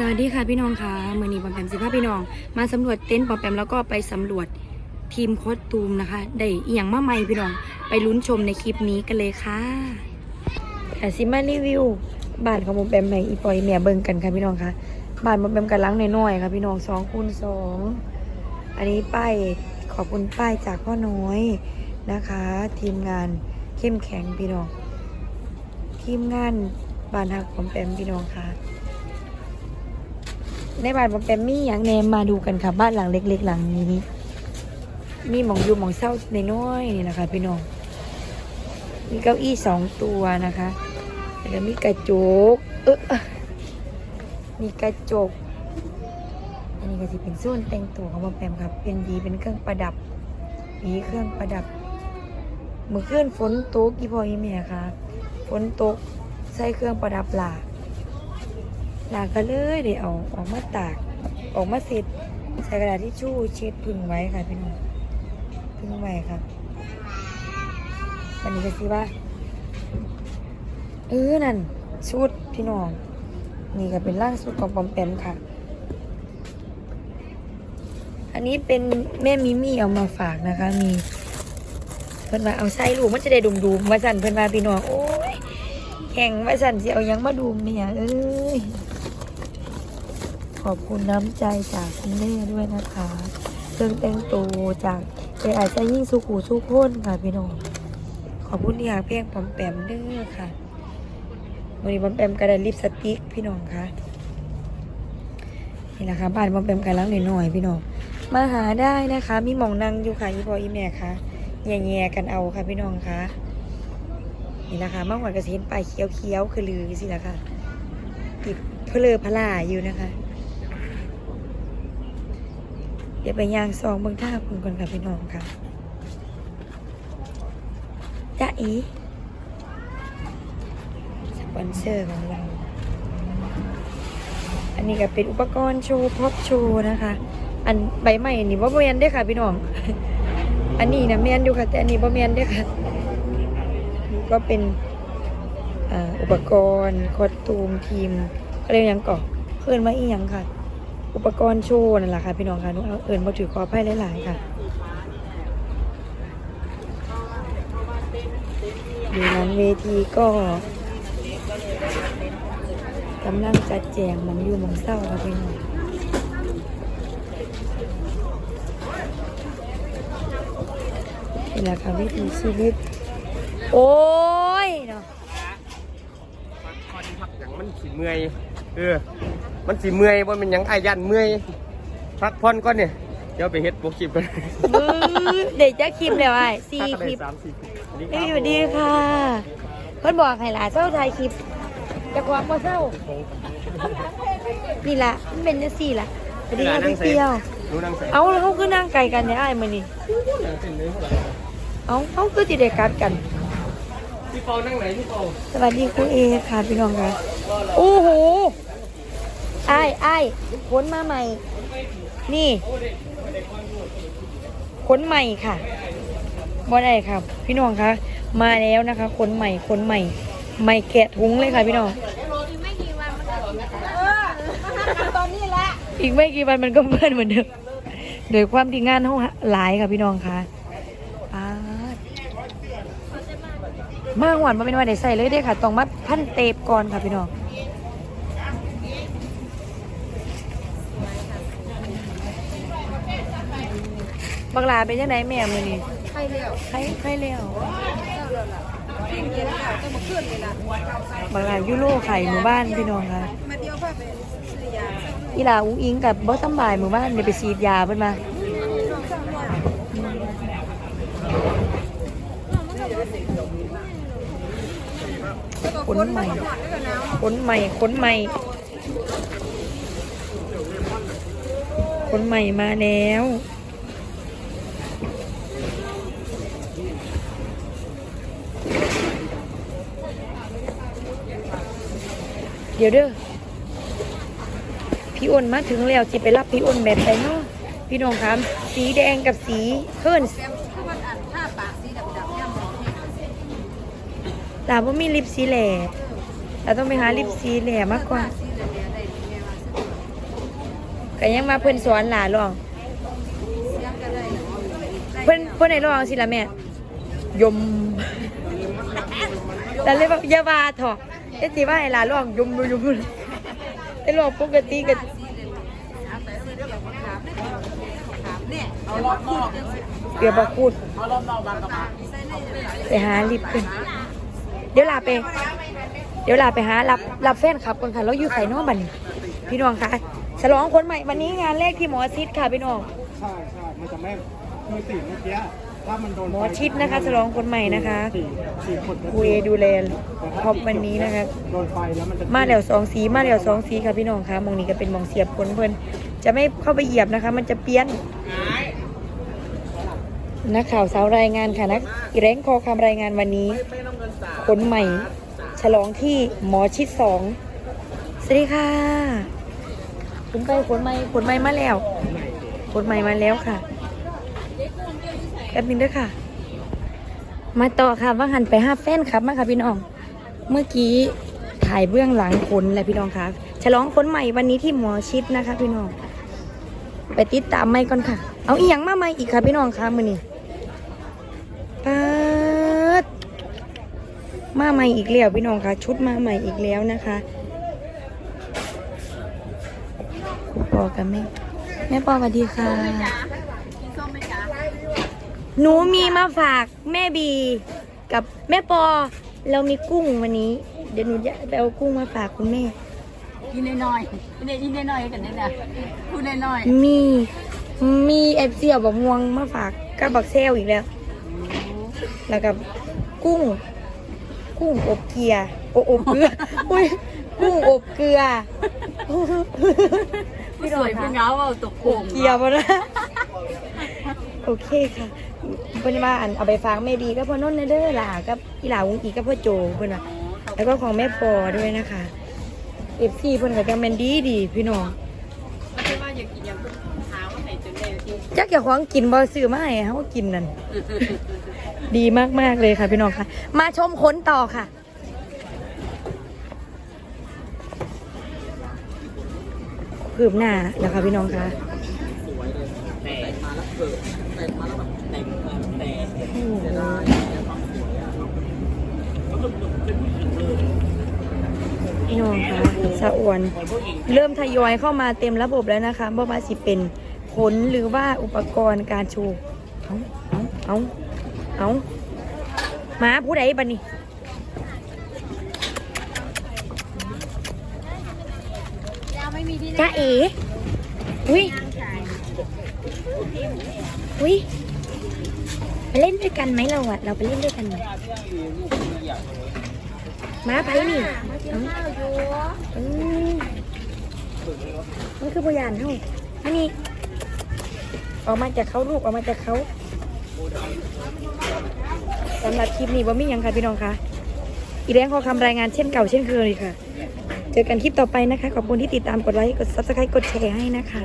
สวัสดีค่ะพี่น้องค่ะเมื่อนี้ปอมแปมสิพาพี่น้อง มาสำรวจเต็นท์ปอมแปมแล้วก็ไปสำรวจทีมโคสตูมนะคะ ได้อีหยังมาใหม่พี่น้อง ไปลุ้นชมในคลิปนี้กันเลยค่ะแต่ซิมารีวิวบ้านของปอมแปมแม่อีปอยแม่เบิ่งกันค่ะพี่น้องค่ะบ้านปอมแปมกันหลังน้อยๆค่ะพี่น้องสองคูณสองอันนี้ป้ายขอบคุณป้ายจากพ่อน้อยนะคะ ทีมงานเข้มแข็งพี่น้อง ทีมงานบ้านฮักปอมแปมพี่น้องค่ะ ในบ้านผมเป็นมีอย่างแนมมาดูกันค่ะ บ้านหลังเล็ก ๆ หลังนี้ มีหมองอยู่หมองเศร้าในน้อยนี่นะคะพี่น้อง มีเก้าอี้สองตัวนะคะแล้วมีกระจก เออมีกระจก อันนี้ก็จะเป็นส่วนแต่งตัวของบอมแปมครับ เป็นดีเป็นเครื่องประดับดีเครื่องประดับเมื่อคืนฝนตกกี่พออีเมียค่ะฝนตกใส่เครื่องประดับหลาก หลากก็เลยได้เอาออกมาตาก ออกมาเสร็จใส่กระดาษที่ชู่เช็ดพึ่งไว้ค่ะพี่น้องพึ่งไว้ครับวันนี้ก็สิว่าเออนั่นชุดพี่น้อง นี่ก็เป็นร่างสุดของปอมแปมค่ะ อันนี้เป็นแม่มิมี่เอามาฝากนะคะ มีเพิ่อนว่าเอาใส่ลูกมันจะได้ดุมๆว่าสั่นเพิ่อนว่าพี่น้องโอ้ยแข่งว่าสั่นสิเอายังมาดูมเนี่ยเอ้ย อบคุณน้ำใจจากคุณแม่ด้วยนะคะ เครื่องแต่งตัวจากเออาจะยิ่งสุขูสุขคนค่ะพี่น้องขอบคุณที่หาเพลงปอมแปมเด้อค่ะวันนี้ปอมแปมกระดาษลิปสติกพี่น้องค่ะนี่แหละค่ะบ้านปอมแปมกันล้างหน่อยๆพี่น้องมาหาได้นะคะ มีหมองนั่งอยู่ค่ะอีพออีแม่ค่ะแย่ๆกันเอาค่ะพี่น้องค่ะนี่นะคะมากกว่ากระสินไปลายเขี้ยวๆคือลือสิละค่ะติดเพลอพลาอยู่นะคะ เดี๋ยวไปย่างซองเบิ่งท่าคุณก่อนค่ะพี่น้องค่ะจ้าอีสปอนเซอร์ของเรา อันนี้ก็เป็นอุปกรณ์โชว์พอปโชว์นะคะ อันใบใหม่นี่ว่าเมียนได้อค่ะพี่น้อง อันนี้นะเมียนอยู่ค่ะ แต่อันนี้ว่เมียนได้อค่ะ ก็เป็นอ,อุปกรณ์คอตูมทีมอะไรอยังก่อเพื่อนมาอีหยังค่ะ อุปกรณ์โชว์นั่นแหละค่ะพี่น้องค่ะนุเอาเอิญมาถือขอไพ่หลายๆค่ะอยู่นั้นเวทีก็กำลังจัดแจงหมองอยู่หมองเศร้าค่ะพี่น้องนี่แหละค่ะวิถีชีวิต โอ้ พักผ่อนพักอย่างมันสิเมื่อยเออมันสิเมื่อยว่ามันหยังอายันเมื่อยพักผ่อนก่อนเนี่ยเดี๋ยวไปเฮ็ดโปรคลิปกันบื้อเด็กจะคลิปเลยว่ะสี่พักกันคได้ลิปสามสี่คลิปอันนี้คเอ้รัยบสวัสดีค่ะเพิ่นบอกให้หลานเศร้าถ่ายคลิปจะความว่าเศร้านี่ล่ะมันเป็นจังซี่ล่ะสวัสดีค่ะพี่เปรียวดูนั่งใส่เอาแล้วเขาคือนั่งไกลกันเนี่ยไอ้ายมื้อนี้นั่งเส้นเลยเท่าไหร่เอาเขาคือสิได้กัดกันพี่เปานั่งไหนพี่เปาสวัสดีครูเอค่ะพี่น้องค่ะโอ้โหไอ้ไอ้ายขนมาใหม่ นี่ขนใหม่ค่ะบ่ได้ครับ พี่น้องคะมาแล้วนะคะขนใหม่ขนใหม่ ใหม่แกะถุงเลยค่ะพี่น้องอีกไม่กี่วันมันก็เพื่อนเหมือนเดิมโดยความที่งานเขาหลายค่ะพี่น้องค่ะป๊าด มาหวานมาเป็นวันได้ใส่เลยเด้อค่ะต้องมาพันเตปก่อนค่ะพี่น้องบักหลาเป็นยังไงแม่มือนี่ใครเลี้ยวใครใครเลี้ยวเจ้าเลยล่ะขึ้นเย็นแล้วจะมาขึ้นเลยล่ะบักหลายุโรไข่หมู่บ้านพี่น้องค่ะมาเที่ยวพาไปซื้อยาอีหลาอุ้งอิงกับบอสสำบายหมู่บ้านเดี๋ยวไปฉีดยาเพิ่นมา น้องสาวว่า ขนใหม่หอดด้นนะขนใหม่ขนใหม่ขนใหม่มาแล้วเดี๋ยวเด้อ พี่อ้นมาถึงแล้วสิไปรับพี่อ้นแบบไหนเนาะพี่น้องครับ สีแดงกับสีเพิ่น นแต่ว่ามีลิปสีแหล่เราต้องไปหาลิปสีแหล่มากกว่าสีเหลืองๆได้แม่ว่าก็ยังมาเพิ่นสอนหลานร้องเสียงกันเลยเพิ่นเพิ่นให้ร้องสิล่ะแม่ ยม แต่เลยแบบอย่าว่าเถอะเอ็สิว่าให้หลานร้องยมยมยมแต่ร้องปกติก็เนี่ยเอารอบนอกเดี๋ยวบ่พูดเอารอบนอกบางกระบะไปหาลิฟต์ขึ้น เดี๋ยวลาไป เดี๋ยวลาไปหารับรับแฟนคลับก่อนค่ะแล้วอยู่ไสเนอกบัดนพี่น้องคะฉลองคนใหม่วันนี้งานแรกที่หมอชิดค่ะพี่น้องใช่ใช่มันจะไม่ไม่ติดเมื่อกี้ถ้ามันโดนหมอชิดนะคะฉลองคนใหม่นะคะสี่สี่คนจะครูเอดูแลพอบวันนี้นะคะโดนไฟแล้วมันจะมาแล้วสองสีมาแล้วสองสีค่ะพี่น้องคะมองนี้ก็เป็นมองเสียบผลเพิ่นจะไม่เข้าไปเหยียบนะคะ มันจะเปี้ยน นักข่าวสาวรายงานค่ะนักอีแรงคอคำรายงานวันนี้ผลใหม่ ฉลองที่หมอชิดสองสวัสดีค่ะคุณไปผลใหม่ผลใหม่มาแล้วผลใหม่มาแล้วค่ะแป๊บนึงด้วยค่ะ มาต่อค่ะว่าหันไปห้าแฟนครับมาค่ะพี่น้อง เมื่อกี้ถ่ายเบื้องหลังผลแหละพี่น้องคะฉลองผลใหม่วันนี้ที่หมอชิดนะคะ พี่น้อง ไปติดตามไม่ก่อนค่ะ เอาอีหยังมาใหม่อีกค่ะพี่น้องคะมือนี้ ปัดมาใหม่อีกแล้วพี่น้องคะชุดมาใหม่อีกแล้วนะคะครูปอกับแม่แม่ปอสวัสดีค่ะส้มไหมจ๊ะหนูมีมาฝากแม่บี กับแม่ปอ เรามีกุ้งวันนี้ เดี๋ยวหนูจะไปเอากุ้งมาฝากคุณแม่กินน้อยๆเนี่ยกินน้อยๆกันเนี่ยนะพูดน้อยมีมีเอฟซีเอาบักม่วงมาฝากกับบักเซลอีกแล้ว แล้วกับกุ้ง กุ้งอบเกลือโออบเกลืออุ้ยกุ้งอบเกลือๆพี่สวยพี่เงาเอาตกโป่งเกลือมานะโอเคค่ะเพิ่นว่าอันเอาไปฝากแม่บีก็พ่อนนท์เด้อล่ะกับอีหลาวุ้งอีกับพ่อโจเพิ่นว่าแล้วก็ของแม่ปอด้วยนะคะเอฟซีเพิ่นก็จังแม่นดีดีพี่น้องไม่ใช่ว่าอยากกินอย่างหาว่าไหน จนได้ที่จักอย่าของกินบ่ซื้อมาให้เฮากินนั่น ดีมาก ๆ เลยค่ะพี่น้องค่ะ มาชมค้นต่อค่ะ คืบหน้าแล้วค่ะพี่น้องค่ะพี่น้องค่ะสะอวน เริ่มทยอยเข้ามาเต็มระบบแล้วนะคะบ่ว่าสิเป็นผ ลหรือว่าอุปกรณ์การโชว์เอาเอาเอาเอามาผู้ใดบันนี่จ้าเอ๋อุ้ยอุ้ยไปเล่นด้วยกันไหมเราอะเราไปเล่นด้วยกันไหมมาไปนี่เอาอืมมันคือพยานเท่าอันนี้ ออกมาจากเขาลูกออกมาจากเขาสำหรับคลิปนี้ว่ามียังค่ะพี่น้องคะอีแรงขอคำรายงานเช่นเก่าเช่นเคยค่ะ เจอกันคลิปต่อไปนะคะ ขอบคุณที่ติดตามกดไลค์กด subscribe กดแชร์ให้นะคะ